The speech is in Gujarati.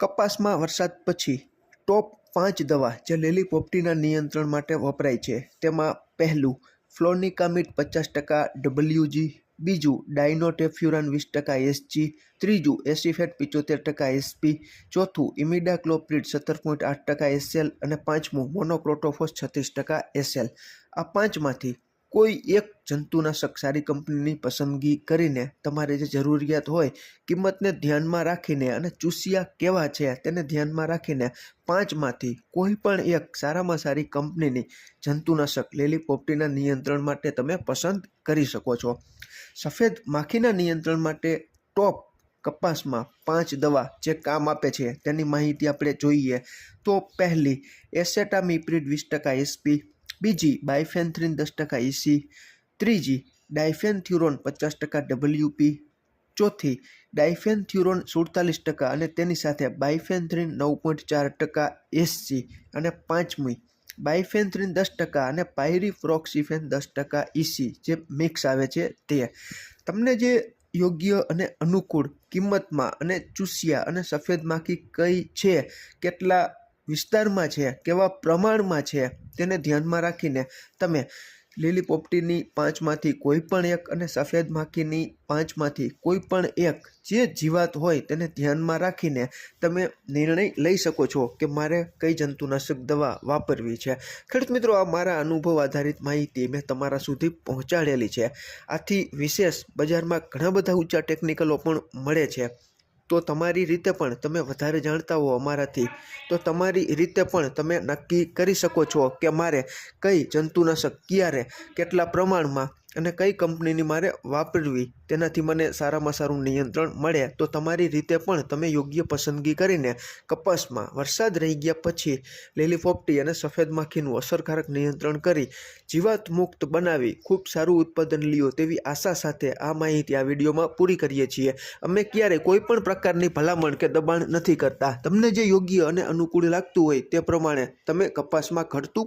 કપાસમાં વરસાદ પછી ટોપ પાંચ દવા જે લીલી પોપટીના નિયંત્રણ માટે વપરાય છે, તેમાં પહેલું ફ્લોનિકામિડ પચાસ ટકા ડબલ્યુજી બીજું ડાયનોટેફ્યુરાન વીસ ટકા એસજી ત્રીજું એસિફેટ પિચોતેર ટકા એસપી ચોથું ઇમિડાક્લોપ્રિડ સત્તર પોઈન્ટ આઠ ટકા એસએલ અને પાંચમું મોનોક્રોટોફોસ છત્રીસ ટકા એસએલ આ પાંચમાંથી કોઈ એક જંતુનાશક સારી કંપનીની પસંદગી કરીને તમારે જે જરૂરિયાત હોય, કિંમતને ધ્યાનમાં રાખીને અને ચૂસિયા કેવા છે તેને ધ્યાનમાં રાખીને પાંચમાંથી કોઈ પણ એક સારામાં સારી કંપનીની જંતુનાશક લેલીપોપટીના નિયંત્રણ માટે તમે પસંદ કરી શકો છો. સફેદ માખીના નિયંત્રણ માટે ટોપ કપાસમાં પાંચ દવા જે કામ આપે છે તેની માહિતી આપણે જોઈએ તો પહેલી, એસેટામિપ્રિડ વીસ ટકા એસપી બીજી બાયફેન્થ્રીન દસ ટકા ઇસી ત્રીજી ડાયફેન્થ્યુરોન પચાસ ટકા ડબલ્યુપી, ચોથી ડાયફેન્થ્યુરોન સુડતાલીસ ટકા અને તેની સાથે બાયફેન્થ્રીન નવ પોઈન્ટ ચાર ટકા એસસી અને પાંચમી બાયફેન્થ્રીન દસ ટકા અને પાયરીફ્રોક્સિફેન દસ ટકા ઇસી જે મિક્સ આવે છે તે. તમને જે યોગ્ય અને અનુકૂળ કિંમતમાં અને ચૂસિયા અને સફેદ માખી કઈ છે, કેટલા વિસ્તારમાં છે, કેવા પ્રમાણમાં છે, તેને ધ્યાનમાં રાખીને તમે લીલી પોપટીની પાંચમાંથી કોઈ પણ એક અને સફેદ માખીની પાંચમાંથી કોઈ પણ એક જે જીવાત હોય તેને ધ્યાનમાં રાખીને તમે નિર્ણય લઈ શકો છો કે મારે કઈ જંતુનાશક દવા વાપરવી છે. ખેડૂત મિત્રો, આ મારા અનુભવ આધારિત માહિતી મેં તમારા સુધી પહોંચાડેલી છે. આથી વિશેષ બજારમાં ઘણા બધા ઊંચા ટેકનિકલો પણ મળે છે. તો તમારી રીતે પણ તમે વધારે જાણતા હો અમારાથી. તો તમારી રીતે પણ તમે નક્કી કરી શકો છો કે મારે કઈ જંતુનાશક ક્યારે, કેટલા પ્રમાણમાં અને કઈ કંપનીની મારે વાપરવી? તેનાથી મને સારામાં સારું નિયંત્રણ મળે. તો તમારી રીતે પણ તમે યોગ્ય પસંદગી કરીને કપાસમાં વરસાદ રહી ગયા પછી લીલી પોપટી અને સફેદ માખીનું અસરકારક નિયંત્રણ કરી જીવાત મુક્ત બનાવી ખૂબ સારું ઉત્પાદન લ્યો તેવી આશા સાથે આ માહિતી આ વિડીયોમાં પૂરી કરીએ છીએ. અમે ક્યારે કોઈ પણ પ્રકારની ભલામણ કે દબાણ નથી કરતા. તમને જે યોગ્ય અને અનુકૂળ લાગતું હોય તે પ્રમાણે તમે કપાસમાં ઘટતું